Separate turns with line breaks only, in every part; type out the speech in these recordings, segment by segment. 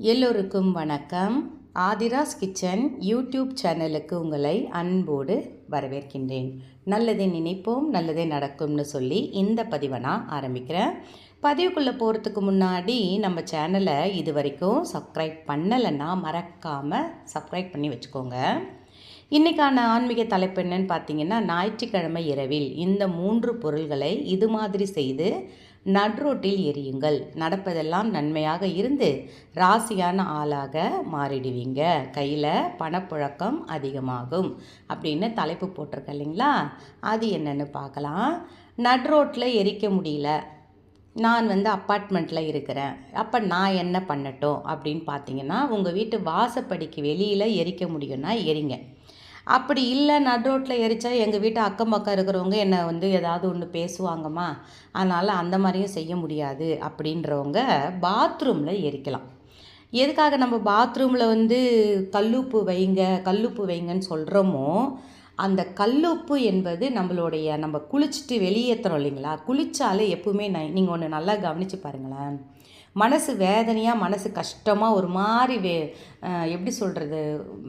எல்லோருக்கும் வணக்கம். Aadhira's kitchen YouTube சேனலுக்கு உங்களை அன்போடு வரவேற்கின்றேன். நல்லதை நினைப்போம் நல்லதே நடக்கும்னு சொல்லி இந்த பதிவை நான் ஆரம்பிக்கிறேன். பதிவுக்குள்ளே போகிறதுக்கு முன்னாடி நம்ம சேனலை இது வரைக்கும் சப்ஸ்கிரைப் பண்ணலைன்னா மறக்காமல் சப்ஸ்கிரைப் பண்ணி வச்சுக்கோங்க. இன்றைக்கான ஆன்மீக தலைப்பு என்னன்னு பார்த்தீங்கன்னா ஞாயிற்றுக்கிழமை இரவில் இந்த மூன்று பொருள்களை இது மாதிரி செய்து நட்ரோட்டில் எரியுங்கள். நடப்பதெல்லாம் நன்மையாக இருந்து ராசியான ஆளாக மாறிடுவீங்க. கையில் பணப்புழக்கம் அதிகமாகும். அப்படின்னு தலைப்பு போட்டிருக்க இல்லைங்களா? அது என்னென்னு பார்க்கலாம். நட்ரோட்டில் எரிக்க முடியல. நான் வந்து அப்பார்ட்மெண்ட்டில் இருக்கிறேன். அப்போ நான் என்ன பண்ணட்டும் அப்படின்னு பார்த்தீங்கன்னா உங்கள் வீட்டு வாசப்படிக்கு வெளியில் எரிக்க முடியும்னா எரிங்க. அப்படி இல்லை நடு ரோட்டில் எரிச்சா எங்கள் வீட்டு அக்கம் பக்கம் இருக்கிறவங்க என்னை வந்து ஏதாவது ஒன்று பேசுவாங்கம்மா. அதனால் அந்த மாதிரியும் செய்ய முடியாது அப்படின்றவங்க பாத்ரூமில் எரிக்கலாம். எதுக்காக நம்ம பாத்ரூமில் வந்து கல்லுப்பு வைங்க கல்லுப்பு வைங்கன்னு சொல்கிறோமோ அந்த கல்லுப்பு என்பது நம்மளுடைய நம்ம குளிச்சுட்டு வெளியேற்றுறோம் இல்லைங்களா? குளித்தாலே எப்பவுமே நீங்கள் ஒன்று நல்லா கவனித்து பாருங்களேன். மனசு வேதனையாக மனசு கஷ்டமாக ஒரு மாதிரி வே எப்படி சொல்கிறது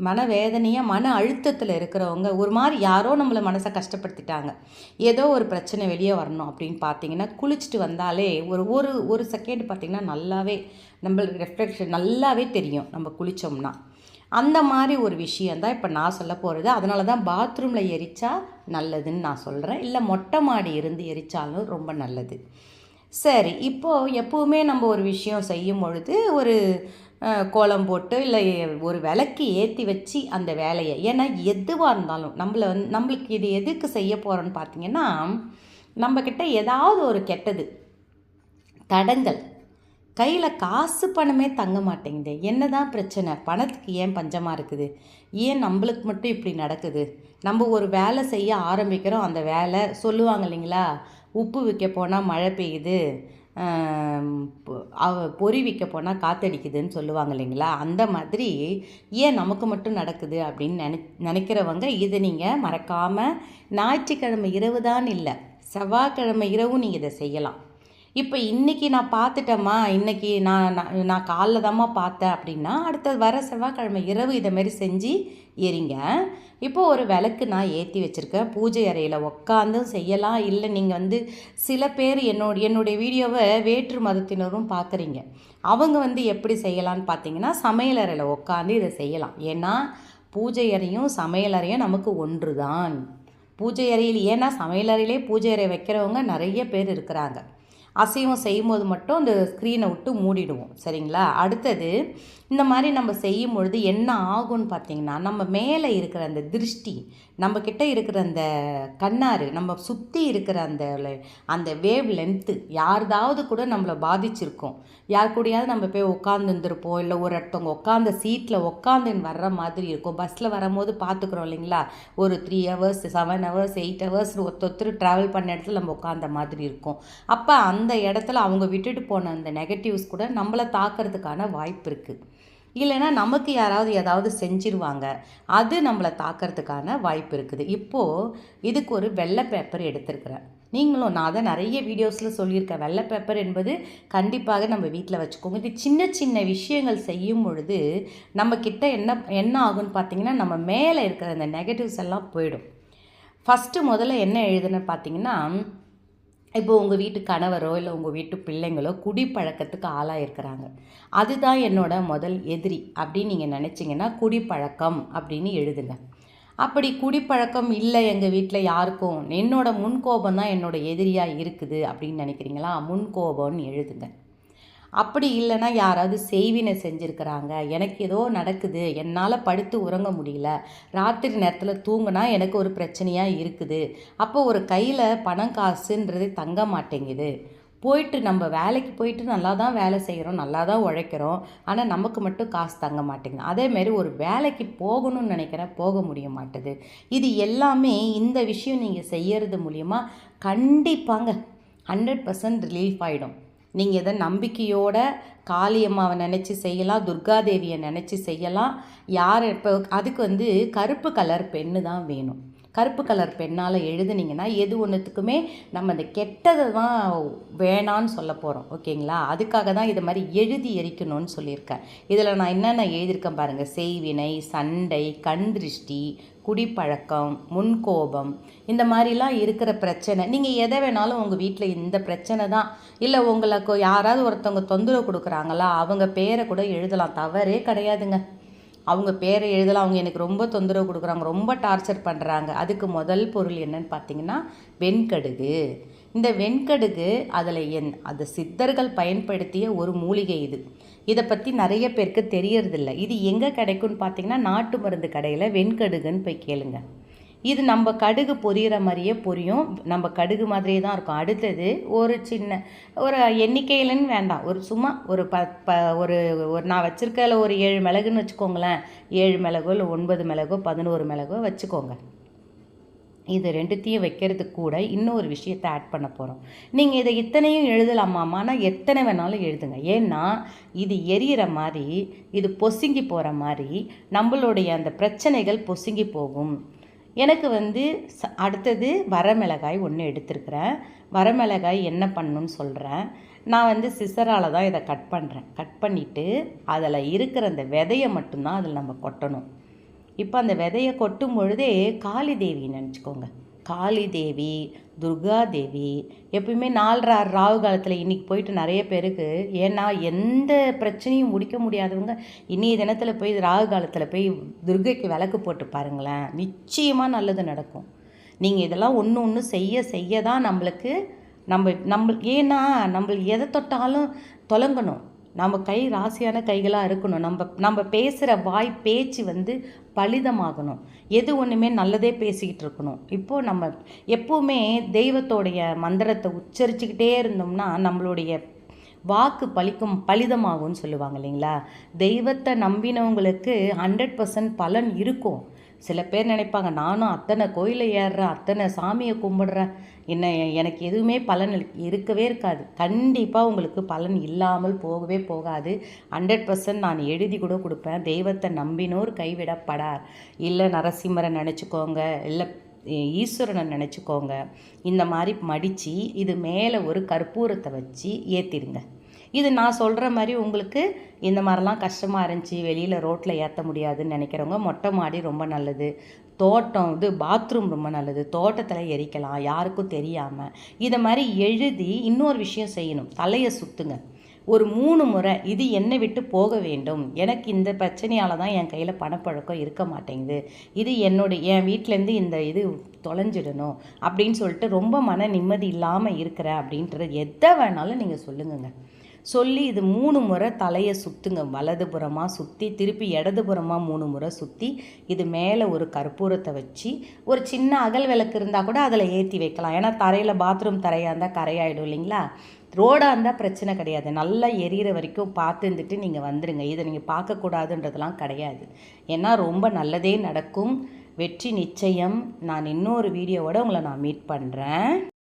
மன வேதனையாக மன அழுத்தத்தில் இருக்கிறவங்க ஒரு மாதிரி யாரோ நம்மளை மனசை கஷ்டப்படுத்திட்டாங்க. ஏதோ ஒரு பிரச்சனை வெளியே வரணும் அப்படின்னு பார்த்தீங்கன்னா குளிச்சுட்டு வந்தாலே ஒரு ஒரு ஒரு செகண்ட் பார்த்திங்கன்னா நல்லாவே நம்மளுக்கு ரெஃப்ளெக்ஷன் நல்லாவே தெரியும் நம்ம குளித்தோம்னா அந்த மாதிரி ஒரு விஷயந்தான் இப்போ நான் சொல்ல போகிறது அதனால தான் பாத்ரூமில் எரித்தா நல்லதுன்னு நான் சொல்கிறேன் இல்லை மொட்டை மாடி இருந்து எரிச்சாலும் ரொம்ப நல்லது. சரி இப்போது எப்போவுமே நம்ம ஒரு விஷயம் செய்யும் பொழுது ஒரு கோலம் போட்டு இல்லை ஒரு விளக்கு ஏற்றி வச்சு அந்த வேலையை ஏன்னா எதுவாக இருந்தாலும் நம்மளை வந்து நம்மளுக்கு இது எதுக்கு செய்ய போகிறோன்னு பார்த்தீங்கன்னா நம்மக்கிட்ட ஏதாவது ஒரு கெட்டது தடங்கள் கையில் காசு பணமே தங்க மாட்டேங்குது. என்னதான் பிரச்சனை? பணத்துக்கு ஏன் பஞ்சமாக இருக்குது? ஏன் நம்மளுக்கு மட்டும் இப்படி நடக்குது? நம்ம ஒரு வேலை செய்ய ஆரம்பிக்கிறோம் அந்த வேலை சொல்லுவாங்க இல்லைங்களா? உப்பு விற்க போனால் மழை பெய்யுது. பொ- பொறி விற்க போனால் காத்தடிக்குதுன்னு சொல்லுவாங்க இல்லைங்களா? அந்த மாதிரி ஏன் நமக்கு மட்டும் நடக்குது அப்படின்னு நினை நினைக்கிறவங்க இதை நீங்கள் மறக்காமல் ஞாயிற்றுக்கிழமை இரவு தான் இல்லை செவ்வாய்க்கிழமை இரவும் நீங்கள் இதை செய்யலாம். இப்போ இன்றைக்கி நான் பார்த்துட்டேம்மா. இன்றைக்கி நான் நான் நான் காலைல தாம்மா பார்த்தேன் அப்படின்னா அடுத்தது வர செவ்வாய்க்கிழமை இரவு இதை மாதிரி செஞ்சு எரிங்க. இப்போ ஒரு விளக்கு நான் ஏற்றி வச்சுருக்கேன். பூஜை அறையில் உக்காந்தும் செய்யலாம். இல்லை நீங்கள் வந்து சில பேர் என்னோட என்னுடைய வீடியோவை வேற்று மதத்தினரும் பார்க்குறீங்க அவங்க வந்து எப்படி செய்யலான்னு பார்த்தீங்கன்னா சமையல் அறையில் உட்காந்து இதை செய்யலாம். ஏன்னா பூஜை அறையும் சமையல் அறையும் நமக்கு ஒன்று தான் பூஜை அறையில் ஏன்னா சமையல் அறையிலே பூஜை அறை வைக்கிறவங்க நிறைய பேர் இருக்கிறாங்க. அசைவம் செய்யும்போது மட்டும் அந்த ஸ்க்ரீனை விட்டு மூடிடுவோம். சரிங்களா? அடுத்தது இந்த மாதிரி நம்ம செய்யும் பொழுது என்ன ஆகும்னு பார்த்தீங்கன்னா நம்ம மேலே இருக்கிற அந்த திருஷ்டி நம்மக்கிட்ட இருக்கிற அந்த கண்ணாறு நம்ம சுற்றி இருக்கிற அந்த அந்த வேவ் லென்த்து யாருதாவது கூட நம்மளை பாதிச்சிருக்கோம். யார் கூடயாவது நம்ம போய் உட்காந்துருந்துருப்போம் இல்லை ஒரு இடத்தவங்க உட்காந்த சீட்டில் உட்காந்துன்னு வர்ற மாதிரி இருக்கும். பஸ்ஸில் வரும்போது பார்த்துக்குறோம் இல்லைங்களா? ஒரு three hours seven hours eight hours ஒருத்தொத்தர் travel பண்ண இடத்துல நம்ம உட்காந்த மாதிரி இருக்கும். அப்போ அந்த இடத்துல அவங்க விட்டுட்டு போன அந்த நெகட்டிவ்ஸ் கூட நம்மளை தாக்கிறதுக்கான வாய்ப்பு இருக்குது இல்லைன்னா நமக்கு யாராவது ஏதாவது செஞ்சிருவாங்க. அது நம்மளை தாக்கிறதுக்கான வாய்ப்பு இருக்குது. இப்போது இதுக்கு ஒரு வெள்ளை பேப்பர் எடுத்திருக்கிறேன். நீங்களும் நான் தான் நிறைய வீடியோஸில் சொல்லியிருக்கேன். வெள்ளை பேப்பர் என்பது கண்டிப்பாக நம்ம வீட்டில் வச்சுக்கோங்க. இது சின்ன சின்ன விஷயங்கள் செய்யும் பொழுது நம்ம என்ன என்ன ஆகும்னு பார்த்தீங்கன்னா நம்ம மேலே இருக்கிற அந்த நெகட்டிவ்ஸ் எல்லாம் போயிடும். ஃபஸ்ட்டு முதல்ல என்ன எழுதுன்னு பார்த்தீங்கன்னா இப்போ உங்கள் வீட்டு கணவரோ இல்லை உங்கள் வீட்டு பிள்ளைங்களோ குடிப்பழக்கத்துக்கு ஆளாயிருக்கிறாங்க. அதுதான் என்னோட முதல் எதிரி அப்படின்னு நீங்கள் நினச்சிங்கன்னா குடிப்பழக்கம் அப்படின்னு எழுதுங்க. அப்படி குடிப்பழக்கம் இல்லை எங்கள் வீட்டில் யாருக்கும் என்னோட முன்கோபம் தான் என்னோட எதிரியாக இருக்குது அப்படின்னு நினைக்கிறீங்களா? முன்கோபம்னு எழுதுங்க. அப்படி இல்லைன்னா யாராவது செய்வினை செஞ்சுருக்கிறாங்க. எனக்கு ஏதோ நடக்குது. என்னால் படுத்து உறங்க முடியல. ராத்திரி நேரத்தில் தூங்கினா எனக்கு ஒரு பிரச்சனையாக இருக்குது. அப்போ ஒரு கையில் பணம் காசுன்றது தங்க மாட்டேங்குது. போயிட்டு நம்ம வேலைக்கு போயிட்டு நல்லா தான் வேலை செய்கிறோம் நல்லா தான் உழைக்கிறோம். ஆனால் நமக்கு மட்டும் காசு தங்க மாட்டேங்குது. அதேமாரி ஒரு வேலைக்கு போகணும்னு நினைக்கிறேன் போக முடிய மாட்டேது. இது எல்லாமே இந்த விஷயம் நீங்கள் செய்கிறது மூலியமா கண்டிப்பாங்க ஹண்ட்ரட் பர்சன்ட் ரிலீஃப் ஆகிடும் நீங்கள் இதை நம்பிக்கையோட காளியம்மாவை நினச்சி செய்யலாம் துர்காதேவியை நினச்சி செய்யலாம். யார் இப்போ அதுக்கு வந்து கருப்பு கலர் பென்னு தான் வேணும். கருப்பு கலர் பெண்ணால் எழுதுனீங்கன்னா எது ஒன்றுத்துக்குமே நம்ம இந்த கெட்டதை தான் வேணான்னு சொல்ல போகிறோம் ஓகேங்களா? அதுக்காக தான் இது மாதிரி எழுதி எரிக்கணும்னு சொல்லியிருக்கேன். இதில் நான் என்னென்ன எழுதியிருக்கேன் பாருங்கள் செய்வினை சண்டை கண் திருஷ்டி குடிப்பழக்கம் முன்கோபம் இந்த மாதிரிலாம் இருக்கிற பிரச்சனை. நீங்கள் எதை வேணாலும் உங்கள் வீட்டில் இந்த பிரச்சனை தான். இல்லை உங்களுக்கு யாராவது ஒருத்தவங்க தொந்தரவு கொடுக்குறாங்களா அவங்க பேரை கூட எழுதலாம். தவறே கிடையாதுங்க. அவங்க பேரை எழுதலாம். அவங்க எனக்கு ரொம்ப தொந்தரவு கொடுக்குறாங்க. ரொம்ப டார்ச்சர் பண்ணுறாங்க அதுக்கு முதல் பொருள் என்னன்னு பார்த்தீங்கன்னா வெண்கடுகு. இந்த வெண்கடுகு அதில் என் அது சித்தர்கள் பயன்படுத்திய ஒரு மூலிகை இது. இதை பற்றி நிறைய பேருக்கு தெரியறதில்ல. இது எங்கே கிடைக்கும்னு பார்த்தீங்கன்னா நாட்டு மருந்து கடையில் வெண்கடுகுன்னு போய் கேளுங்க. இது நம்ம கடுகு பொரியிற மாதிரியே பொரியும். நம்ம கடுகு மாதிரியே தான் இருக்கும். அடுத்தது ஒரு சின்ன ஒரு எண்ணிக்கையிலன்னு வேண்டாம். ஒரு சும்மா ஒரு ப ப ஒரு ஒரு நான் வச்சுருக்கல ஒரு ஏழு மிளகுன்னு வச்சுக்கோங்களேன். ஏழு மிளகோ இல்லை ஒன்பது மிளகோ பதினோரு மிளகோ வச்சுக்கோங்க. இது ரெண்டுத்தையும் வைக்கிறதுக்கு கூட இன்னொரு விஷயத்தை ஆட் பண்ண போகிறோம் நீங்கள் இதை இத்தனையும் எழுதலாமாம்னா எத்தனை வேணாலும் எழுதுங்க. ஏன்னா இது எரியிற மாதிரி இது பொசுங்கி போகிற மாதிரி நம்மளுடைய அந்த பிரச்சனைகள் பொசுங்கி போகும். எனக்கு வந்து ச அடுத்தது வரமிளகாய் ஒன்று எடுத்துருக்குறேன். வரமிளகாய் என்ன பண்ணுன்னு சொல்கிறேன் நான் வந்து சிசரால் தான் இதை கட் பண்ணுறேன் கட் பண்ணிவிட்டு அதில் இருக்கிற அந்த விதையை மட்டும்தான் அதில் நம்ம கொட்டணும். இப்போ அந்த விதையை கொட்டும் பொழுதே காளி தேவி நினச்சிக்கோங்க. காளி தேவி துர்கா தேவி எப்பயுமே நாலரை ராகு காலத்தில் இன்றைக்கி போயிட்டு நிறைய பேருக்கு ஏன்னா எந்த பிரச்சனையும் முடிக்க முடியாதவங்க இன்றைய தினத்தில் போய் ராகு காலத்தில் போய் துர்கைக்கு விளக்கு போட்டு பாருங்களேன். நிச்சயமாக நல்லது நடக்கும். நீங்கள் இதெல்லாம் ஒன்று ஒன்று செய்ய செய்ய தான் நம்மளுக்கு நம்ம நம்ம ஏன்னா நம்ம எதை தொட்டாலும் தொலங்கணும். நம்ம கை ராசியான கைகளாக இருக்கணும். நம்ம நம்ம பேசுகிற வாய் பேச்சு வந்து பலிதமாகணும். எது ஒன்றுமே நல்லதே பேசிக்கிட்டு இருக்கணும். இப்போது நம்ம எப்போவுமே தெய்வத்தோடைய மந்திரத்தை உச்சரிச்சுக்கிட்டே இருந்தோம்னா நம்மளுடைய வாக்கு பலிக்கும் பலிதமாகும்னு சொல்லுவாங்க இல்லைங்களா? தெய்வத்தை நம்பினவங்களுக்கு ஹண்ட்ரட் பர்சன்ட் பலன் இருக்கும். சில பேர் நினைப்பாங்க நானும் அத்தனை கோயிலை ஏறுறேன் அத்தனை சாமியை கும்பிடுறேன். என்ன எனக்கு எதுவுமே பலன் இருக்கவே இருக்காது. கண்டிப்பாக உங்களுக்கு பலன் இல்லாமல் போகவே போகாது. ஹண்ட்ரட் பர்சன்ட் நான் எழுதி கூட கொடுப்பேன். தெய்வத்தை நம்பினோர் கைவிடப்படார். இல்லை நரசிம்மரை நினச்சிக்கோங்க இல்லை ஈஸ்வரனை நினச்சிக்கோங்க. இந்த மாதிரி மடித்து இது மேலே ஒரு கற்பூரத்தை வச்சு ஏற்றிடுங்க இது நான் சொல்கிற மாதிரி உங்களுக்கு இந்த மாதிரிலாம் கஷ்டமாக இருந்துச்சு வெளியில் ரோட்டில் ஏற்ற முடியாதுன்னு நினைக்கிறவங்க மொட்டை மாடி ரொம்ப நல்லது. தோட்டம் இது பாத்ரூம் ரொம்ப நல்லது. தோட்டத்தில் எரிக்கலாம் யாருக்கும் தெரியாமல் இதை மாதிரி எழுதி இன்னொரு விஷயம் செய்யணும். தலையை சுற்றுங்க ஒரு மூணு முறை இது என்னை விட்டு போக வேண்டும். எனக்கு இந்த பிரச்சனையால் தான் என் கையில் பணப்பழக்கம் இருக்க மாட்டேங்குது. இது என்னுடைய என் வீட்டிலேருந்து இந்த இது தொலைஞ்சிடணும் அப்படின்னு சொல்லிட்டு ரொம்ப மன நிம்மதி இல்லாமல் இருக்கிற அப்படின்றது எதை வேணாலும் நீங்கள் சொல்லுங்கங்க. சொல்லி இது மூணு முறை தலையை சுற்றுங்க வலதுபுறமாக சுற்றி திருப்பி இடதுபுறமாக மூணு முறை சுற்றி இது மேலே ஒரு கற்பூரத்தை வச்சு ஒரு சின்ன அகல் விளக்கு இருந்தால் கூட அதில் ஏற்றி வைக்கலாம். ஏன்னா தரையில் பாத்ரூம் தரையாக இருந்தால் கரையாயிடும் இல்லைங்களா? ரோடாக இருந்தால் பிரச்சனை கிடையாது. நல்லா எரியிற வரைக்கும் பார்த்து இருந்துட்டு நீங்கள் வந்துடுங்க இதை நீங்கள் பார்க்கக்கூடாதுன்றதெல்லாம் கிடையாது. ஏன்னா ரொம்ப நல்லதே நடக்கும். வெற்றி நிச்சயம். நான் இன்னொரு வீடியோவோட உங்களை நான் மீட் பண்ணுறேன்